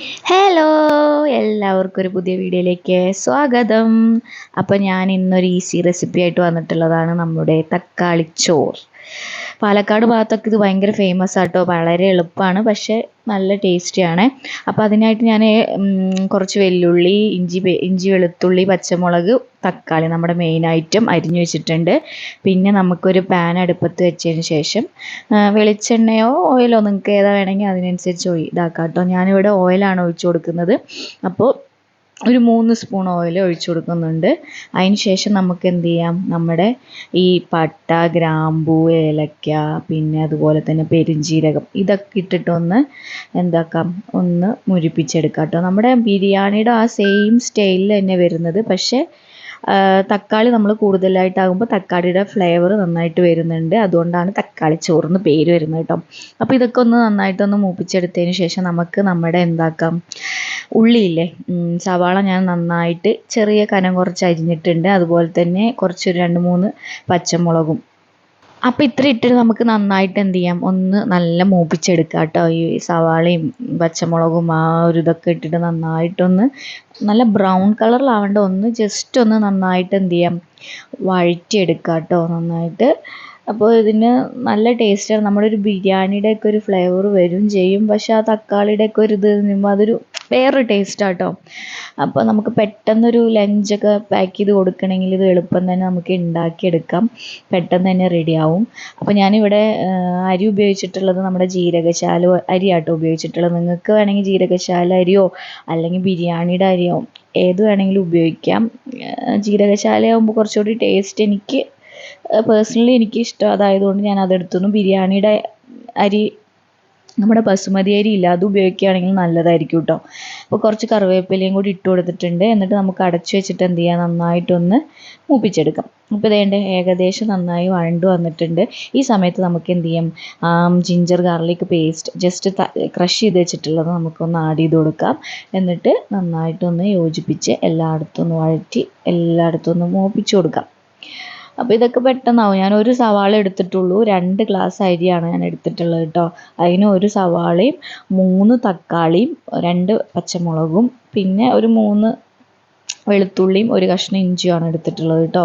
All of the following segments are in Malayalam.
ഹലോ എല്ലാവർക്കും ഒരു പുതിയ വീഡിയോയിലേക്ക് സ്വാഗതം. അപ്പോൾ ഞാൻ ഇന്നൊരു ഈസി റെസിപ്പി ആയിട്ട് വന്നിട്ടുള്ളതാണ് നമ്മുടെ തക്കാളി ചോറ്. പാലക്കാട് ഭാഗത്തൊക്കെ ഇത് ഭയങ്കര ഫേമസ് ആട്ടോ വളരെ എളുപ്പമാണ് പക്ഷേ നല്ല ടേസ്റ്റിയാണ് അപ്പോൾ അതിനായിട്ട് ഞാൻ കുറച്ച് വെല്ലുള്ളി ഇഞ്ചി ഇഞ്ചി വെളുത്തുള്ളി പച്ചമുളക് തക്കാളി നമ്മുടെ മെയിൻ ഐറ്റം അരിഞ്ഞു വെച്ചിട്ടുണ്ട്. പിന്നെ നമുക്കൊരു പാൻ അടുപ്പത്ത് വെച്ചതിന് ശേഷം വെളിച്ചെണ്ണയോ ഓയിലോ നിങ്ങൾക്ക് ഏതാ വേണമെങ്കിൽ അതിനനുസരിച്ച് ഇതാക്കാം കേട്ടോ. ഞാനിവിടെ ഓയിലാണ് ഒഴിച്ചു കൊടുക്കുന്നത്. അപ്പോൾ ഒരു മൂന്ന് സ്പൂൺ ഓയിൽ ഒഴിച്ചു കൊടുക്കുന്നുണ്ട്. അതിന് ശേഷം നമുക്ക് എന്ത് ചെയ്യാം? നമ്മുടെ ഈ പട്ട ഗ്രാമ്പൂ ഏലക്ക പിന്നെ അതുപോലെ തന്നെ പെരുംജീരകം ഇതൊക്കെ ഇട്ടിട്ടൊന്ന് എന്താക്കാം? ഒന്ന് മുരിപ്പിച്ചെടുക്കാം കേട്ടോ. നമ്മുടെ ബിരിയാണിയുടെ ആ സെയിം സ്റ്റൈലിൽ തന്നെ വരുന്നത്. പക്ഷേ തക്കാളി നമ്മൾ കൂടുതലായിട്ടാകുമ്പോൾ തക്കാളിയുടെ ഫ്ലേവർ നന്നായിട്ട് വരുന്നുണ്ട്. അതുകൊണ്ടാണ് തക്കാളി ചോറിന് പേര് വരുന്നത് കേട്ടോ അപ്പോൾ ഇതൊക്കെ ഒന്ന് നന്നായിട്ടൊന്ന് മൂപ്പിച്ചെടുത്തതിന് ശേഷം നമുക്ക് നമ്മുടെ എന്താക്കാം? ഉള്ളിയില്ലേ? സവാള ഞാൻ നന്നായിട്ട് ചെറിയ കനം കുറച്ച് അരിഞ്ഞിട്ടുണ്ട്. അതുപോലെ തന്നെ കുറച്ചൊരു രണ്ട് മൂന്ന് പച്ചമുളകും അപ്പോൾ ഇത്ര ഇട്ടിട്ട് നമുക്ക് നന്നായിട്ട് എന്ത് ചെയ്യാം? ഒന്ന് നല്ല മൂപ്പിച്ചെടുക്കുക കേട്ടോ ഈ സവാളയും പച്ചമുളകും ആ ഒരു ഇതൊക്കെ ഇട്ടിട്ട് നന്നായിട്ടൊന്ന് നല്ല ബ്രൗൺ കളറിലാവേണ്ട. ഒന്ന് ജസ്റ്റ് ഒന്ന് നന്നായിട്ട് എന്ത് ചെയ്യാം? വഴറ്റിയെടുക്കാം കേട്ടോ നന്നായിട്ട്. അപ്പോൾ ഇതിന് നല്ല ടേസ്റ്റാണ് നമ്മുടെ ഒരു ബിരിയാണിയുടെ ഒക്കെ ഒരു ഫ്ലേവർ വരും ചെയ്യും. പക്ഷെ ആ തക്കാളിയുടെ ഒക്കെ ഒരു ഇത് നിന്നുമ്പോൾ അതൊരു വേറൊരു ടേസ്റ്റാണ് കേട്ടോ അപ്പോൾ നമുക്ക് പെട്ടെന്നൊരു ലഞ്ചൊക്കെ പാക്ക് ചെയ്ത് കൊടുക്കണമെങ്കിൽ ഇത് എളുപ്പം തന്നെ നമുക്ക് ഉണ്ടാക്കിയെടുക്കാം. പെട്ടെന്ന് തന്നെ റെഡിയാവും അപ്പോൾ ഞാനിവിടെ അരി ഉപയോഗിച്ചിട്ടുള്ളത് നമ്മുടെ ജീരകശാല അരിയാട്ടോ ഉപയോഗിച്ചിട്ടുള്ളത്. നിങ്ങൾക്ക് വേണമെങ്കിൽ ജീരകശാല അരിയോ അല്ലെങ്കിൽ ബിരിയാണിയുടെ അരിയോ ഏത് വേണമെങ്കിലും ഉപയോഗിക്കാം. ജീരകശാലയാകുമ്പോൾ കുറച്ചുകൂടി ടേസ്റ്റ് എനിക്ക് പേഴ്സണലി എനിക്ക് ഇഷ്ടം അതായതുകൊണ്ട് ഞാൻ അതെടുത്തുന്നു ബിരിയാണിയുടെ അരി നമ്മുടെ ബസുമതി അരി ഇല്ല. അത് ഉപയോഗിക്കുകയാണെങ്കിൽ നല്ലതായിരിക്കും കേട്ടോ അപ്പോൾ കുറച്ച് കറിവേപ്പിലയും കൂടി ഇട്ട് കൊടുത്തിട്ടുണ്ട്. എന്നിട്ട് നമുക്ക് അടച്ചു വെച്ചിട്ട് എന്ത് ചെയ്യാം? നന്നായിട്ടൊന്ന് മൂപ്പിച്ചെടുക്കാം. അപ്പോൾ ഇതേണ്ട ഏകദേശം നന്നായി വഴണ്ടു വന്നിട്ടുണ്ട്. ഈ സമയത്ത് നമുക്ക് എന്ത് ചെയ്യാം? Ginger garlic paste just crush ചെയ്ത് വെച്ചിട്ടുള്ളത് നമുക്കൊന്ന് ആഡ് ചെയ്ത് കൊടുക്കാം. എന്നിട്ട് നന്നായിട്ടൊന്ന് യോജിപ്പിച്ച് എല്ലായിടത്തും ഒന്ന് വഴറ്റി എല്ലായിടത്തും ഒന്ന് മൂപ്പിച്ച് കൊടുക്കാം. അപ്പോൾ ഇതൊക്കെ പെട്ടെന്നാവും. ഞാൻ ഒരു സവാള എടുത്തിട്ടുള്ളൂ. രണ്ട് ഗ്ലാസ് അരിയാണ് ഞാൻ എടുത്തിട്ടുള്ളത് കേട്ടോ അതിന് ഒരു സവാളയും മൂന്ന് തക്കാളിയും രണ്ട് പച്ചമുളകും പിന്നെ ഒരു മൂന്ന് വെളുത്തുള്ളിയും ഒരു കഷ്ണം ഇഞ്ചിയുമാണ് എടുത്തിട്ടുള്ളത് കേട്ടോ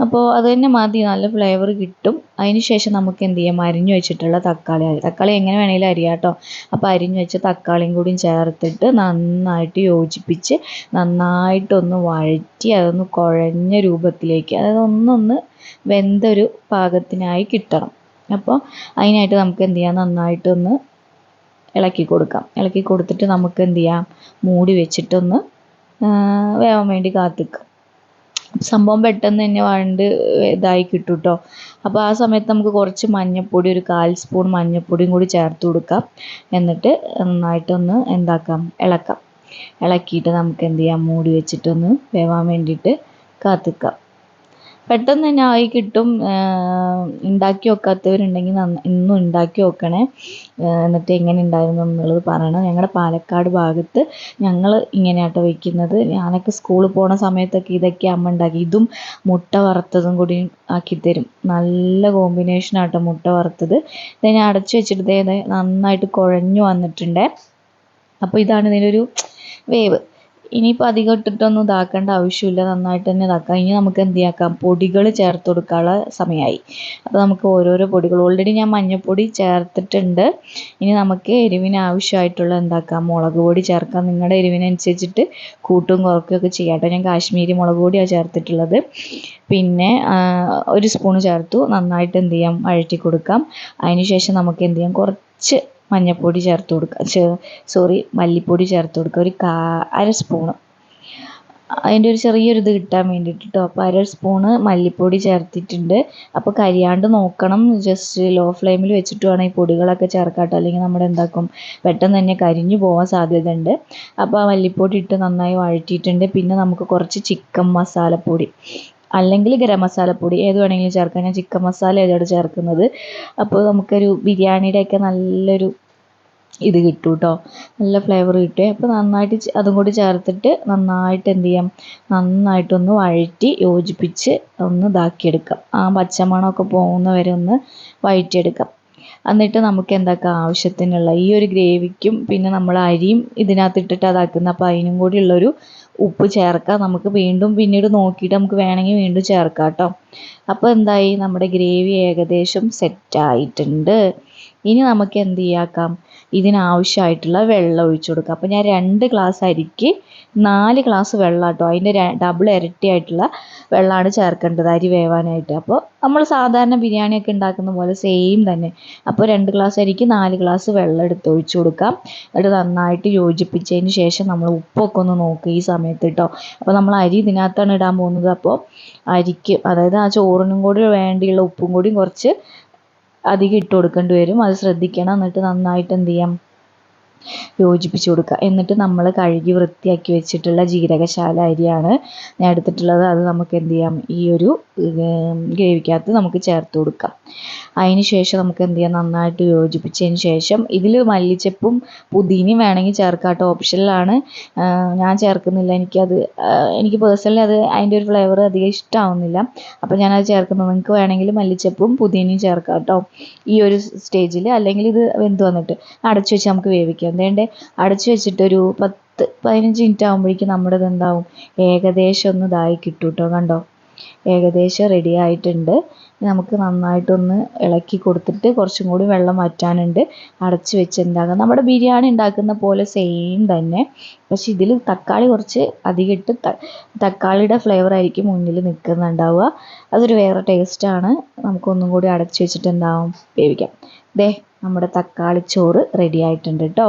അപ്പോൾ അത് തന്നെ മതി. നല്ല ഫ്ലേവർ കിട്ടും. അതിന് ശേഷം നമുക്ക് എന്ത് ചെയ്യാം? അരിഞ്ഞു വെച്ചിട്ടുള്ള തക്കാളി തക്കാളി എങ്ങനെ വേണമെങ്കിലും അരിയാം കേട്ടോ അപ്പോൾ അരിഞ്ഞു വെച്ച തക്കാളിയും കൂടിയും ചേർത്തിട്ട് നന്നായിട്ട് യോജിപ്പിച്ച് നന്നായിട്ടൊന്ന് വഴറ്റി അതൊന്ന് കുഴഞ്ഞ രൂപത്തിലേക്ക് അതായത് ഒന്നൊന്ന് വെന്തൊരു പാകത്തിനായി കിട്ടണം. അപ്പോൾ അതിനായിട്ട് നമുക്ക് എന്ത് ചെയ്യാം? നന്നായിട്ടൊന്ന് ഇളക്കി കൊടുക്കാം. ഇളക്കി കൊടുത്തിട്ട് നമുക്ക് എന്ത് ചെയ്യാം? മൂടി വെച്ചിട്ടൊന്ന് വേവാൻ വേണ്ടി കാത്തിക്കാം. സംഭവം പെട്ടെന്ന് തന്നെ വഴണ്ട് ഇതായി കിട്ടും കേട്ടോ അപ്പോൾ ആ സമയത്ത് നമുക്ക് കുറച്ച് മഞ്ഞൾപ്പൊടി ഒരു കാൽ സ്പൂൺ മഞ്ഞൾപ്പൊടിയും കൂടി ചേർത്ത് കൊടുക്കാം. എന്നിട്ട് നന്നായിട്ടൊന്ന് എന്താക്കാം? ഇളക്കാം. ഇളക്കിയിട്ട് നമുക്ക് എന്ത് ചെയ്യാം? മൂടി വെച്ചിട്ടൊന്ന് വേവാൻ വേണ്ടിയിട്ട് കാത്തിക്കാം. പെട്ടെന്ന് തന്നെ ആയി കിട്ടും. ഉണ്ടാക്കി വെക്കാത്തവരുണ്ടെങ്കിൽ ഇന്നും ഉണ്ടാക്കി വെക്കണേ. എന്നിട്ട് എങ്ങനെ ഉണ്ടായിരുന്നു എന്നുള്ളത് പറയണം. ഞങ്ങളുടെ പാലക്കാട് ഭാഗത്ത് ഞങ്ങൾ ഇങ്ങനെയാട്ടോ വെക്കുന്നത്. ഞാനൊക്കെ സ്കൂളിൽ പോണ സമയത്തൊക്കെ ഇതൊക്കെ അമ്മ ഉണ്ടാക്കി. ഇതും മുട്ട വറുത്തതും കൂടി ആക്കി തരും. നല്ല കോമ്പിനേഷൻ ആട്ടോ മുട്ട വറുത്തത്. ഇത് ഞാൻ അടച്ചു വെച്ചിട്ട് നന്നായിട്ട് കുഴഞ്ഞു വന്നിട്ടുണ്ട്. അപ്പോൾ ഇതാണ് ഇതിനൊരു വേവ്. ഇനിയിപ്പോൾ അധികം ഇട്ടിട്ടൊന്നും ഇതാക്കേണ്ട ആവശ്യമില്ല. നന്നായിട്ട് തന്നെ ഇതാക്കാം. ഇനി നമുക്ക് എന്ത് ചെയ്യാക്കാം? പൊടികൾ ചേർത്ത് കൊടുക്കാനുള്ള സമയമായി അപ്പോൾ നമുക്ക് ഓരോരോ പൊടികൾ. ഓൾറെഡി ഞാൻ മഞ്ഞൾപ്പൊടി ചേർത്തിട്ടുണ്ട്. ഇനി നമുക്ക് എരിവിന് ആവശ്യമായിട്ടുള്ള എന്താക്കാം? മുളക് പൊടി ചേർക്കാം. നിങ്ങളുടെ എരിവിനനുസരിച്ചിട്ട് കൂട്ടും കുറക്കുകയൊക്കെ ചെയ്യാം കേട്ടോ. ഞാൻ കാശ്മീരി മുളക് പൊടിയാണ് ചേർത്തിട്ടുള്ളത്. പിന്നെ ഒരു സ്പൂൺ ചേർത്തു. നന്നായിട്ട് എന്ത് ചെയ്യാം? അഴറ്റി കൊടുക്കാം. അതിനുശേഷം നമുക്ക് എന്ത് ചെയ്യാം? കുറച്ച് മഞ്ഞൾപ്പൊടി ചേർത്ത് കൊടുക്കുക സോറി മല്ലിപ്പൊടി ചേർത്ത് കൊടുക്കുക ഒരു കാ അര സ്പൂണ് അതിന്റെ ഒരു ചെറിയൊരു ഇത് കിട്ടാൻ വേണ്ടിയിട്ട് കേട്ടോ അപ്പോൾ അര സ്പൂണ് മല്ലിപ്പൊടി ചേർത്തിട്ടുണ്ട്. അപ്പോൾ കരിയാണ്ട് നോക്കണം. ജസ്റ്റ് ലോ ഫ്ലെയിമിൽ വെച്ചിട്ട് വേണം ഈ പൊടികളൊക്കെ ചേർക്കാട്ടോ. അല്ലെങ്കിൽ നമ്മുടെ എന്താക്കും പെട്ടെന്ന് തന്നെ കരിഞ്ഞു പോകാൻ സാധ്യതയുണ്ട്. അപ്പോൾ ആ മല്ലിപ്പൊടി ഇട്ട് നന്നായി വഴറ്റിയിട്ടുണ്ട്. പിന്നെ നമുക്ക് കുറച്ച് ചിക്കൻ മസാലപ്പൊടി അല്ലെങ്കിൽ ഗരം മസാലപ്പൊടി ഏത് വേണമെങ്കിലും ചേർക്കാം. ഞാൻ ചിക്കൻ മസാല ഏതാണ് ചേർക്കുന്നത്. അപ്പോൾ നമുക്കൊരു ബിരിയാണിയുടെയൊക്കെ നല്ലൊരു ഇത് കിട്ടും കേട്ടോ നല്ല ഫ്ലേവർ കിട്ടും അപ്പോൾ നന്നായിട്ട് അതും കൂടി ചേർത്തിട്ട് നന്നായിട്ട് എന്ത് ചെയ്യാം? നന്നായിട്ടൊന്ന് വഴറ്റി യോജിപ്പിച്ച് ഒന്ന് ഇതാക്കിയെടുക്കാം. ആ പച്ചമണമൊക്കെ പോകുന്ന വരെ ഒന്ന് വഴറ്റിയെടുക്കാം. എന്നിട്ട് നമുക്ക് എന്താക്കാം? ആവശ്യത്തിനുള്ള ഈ ഒരു ഗ്രേവിക്കും പിന്നെ നമ്മൾ അരിയും ഇതിനകത്ത് ഇട്ടിട്ട് അതാക്കുന്ന. അപ്പോൾ അതിനും കൂടി ഉള്ളൊരു ഉപ്പ് ചേർക്കാം. നമുക്ക് വീണ്ടും പിന്നീട് നോക്കിയിട്ട് നമുക്ക് വേണമെങ്കിൽ വീണ്ടും ചേർക്കാം കേട്ടോ. അപ്പോൾ എന്തായി? നമ്മുടെ ഗ്രേവി ഏകദേശം സെറ്റായിട്ടുണ്ട് ഇനി നമുക്ക് എന്ത് ചെയ്യാക്കാം? ഇതിനാവശ്യമായിട്ടുള്ള വെള്ളം ഒഴിച്ചു കൊടുക്കുക. അപ്പോൾ ഞാൻ രണ്ട് ഗ്ലാസ് അരിക്ക് നാല് ഗ്ലാസ് വെള്ളം കേട്ടോ അതിന്റെ ഡബിൾ ഇരട്ടിയായിട്ടുള്ള വെള്ളമാണ് ചേർക്കേണ്ടത് അരി വേവാനായിട്ട്. അപ്പോൾ നമ്മൾ സാധാരണ ബിരിയാണിയൊക്കെ ഉണ്ടാക്കുന്ന പോലെ സെയിം തന്നെ. അപ്പോൾ രണ്ട് ഗ്ലാസ് അരിക്ക് നാല് ഗ്ലാസ് വെള്ളം എടുത്ത് ഒഴിച്ചു കൊടുക്കാം എന്നിട്ട് നന്നായിട്ട് യോജിപ്പിച്ചതിന് ശേഷം നമ്മൾ ഉപ്പൊക്കെ ഒന്ന് നോക്കുക ഈ സമയത്ത് കേട്ടോ അപ്പോൾ നമ്മൾ അരി ഇതിനകത്താണ് ഇടാൻ പോകുന്നത്. അപ്പോൾ അരിക്ക് അതായത് ആ ചോറിനും കൂടി വേണ്ടിയുള്ള ഉപ്പും കൂടി കുറച്ച് അധികം ഇട്ട് കൊടുക്കേണ്ടി വരും. അത് ശ്രദ്ധിക്കണം. എന്നിട്ട് നന്നായിട്ട് എന്ത് ചെയ്യാം? യോജിപ്പിച്ച് കൊടുക്കുക. എന്നിട്ട് നമ്മൾ കഴുകി വൃത്തിയാക്കി വെച്ചിട്ടുള്ള ജീരകശാല അരിയാണ് ഞാൻ എടുത്തിട്ടുള്ളത്. അത് നമുക്ക് എന്ത് ചെയ്യാം? ഈ ഒരു ഗ്രേവിക്കകത്ത് നമുക്ക് ചേർത്ത് കൊടുക്കാം. അതിന് ശേഷം നമുക്ക് എന്ത് ചെയ്യാം? നന്നായിട്ട് യോജിപ്പിച്ചതിന് ശേഷം ഇതിൽ മല്ലിച്ചപ്പും പുതിനയും വേണമെങ്കിൽ ചേർക്കാം കേട്ടോ. ഓപ്ഷനിലാണ് ഞാൻ ചേർക്കുന്നില്ല. എനിക്കത് എനിക്ക് പേഴ്സണലി അത് അതിന്റെ ഒരു ഫ്ലേവർ അധികം ഇഷ്ടമാവുന്നില്ല അപ്പോൾ ഞാനത് ചേർക്കുന്നത് നിങ്ങൾക്ക് വേണമെങ്കിൽ മല്ലിച്ചപ്പും പുതിനയും ചേർക്കാം കേട്ടോ. ഈ ഒരു സ്റ്റേജിൽ അല്ലെങ്കിൽ ഇത് വെന്ത് വന്നിട്ട് അടച്ചു വെച്ച് നമുക്ക് വേവിക്കാം. എന്തേണ്ടേ? അടച്ചു വെച്ചിട്ടൊരു പത്ത് പതിനഞ്ച് മിനിറ്റ് ആകുമ്പോഴേക്കും നമ്മുടെ ഇതെന്താവും ഏകദേശം ഒന്ന് ഇതായി കിട്ടും കേട്ടോ കണ്ടോ? ഏകദേശം റെഡി ആയിട്ടുണ്ട്. നമുക്ക് നന്നായിട്ടൊന്ന് ഇളക്കി കൊടുത്തിട്ട് കുറച്ചും കൂടി വെള്ളം മാറ്റാനുണ്ട് അടച്ച് വെച്ച് ഉണ്ടാക്കുക നമ്മുടെ ബിരിയാണി ഉണ്ടാക്കുന്ന പോലെ സെയിം തന്നെ. പക്ഷെ ഇതിൽ തക്കാളി കുറച്ച് അധികം ഇട്ട് തക്കാളിയുടെ ഫ്ലേവർ ആയിരിക്കും മുന്നിൽ നിൽക്കുന്നുണ്ടാവുക. അതൊരു വേറെ ടേസ്റ്റാണ് നമുക്കൊന്നും കൂടി അടച്ച് വെച്ചിട്ട് എന്താവും? വേവിക്കാം. ദേ നമ്മുടെ തക്കാളി ചോറ് റെഡി ആയിട്ടുണ്ട് കേട്ടോ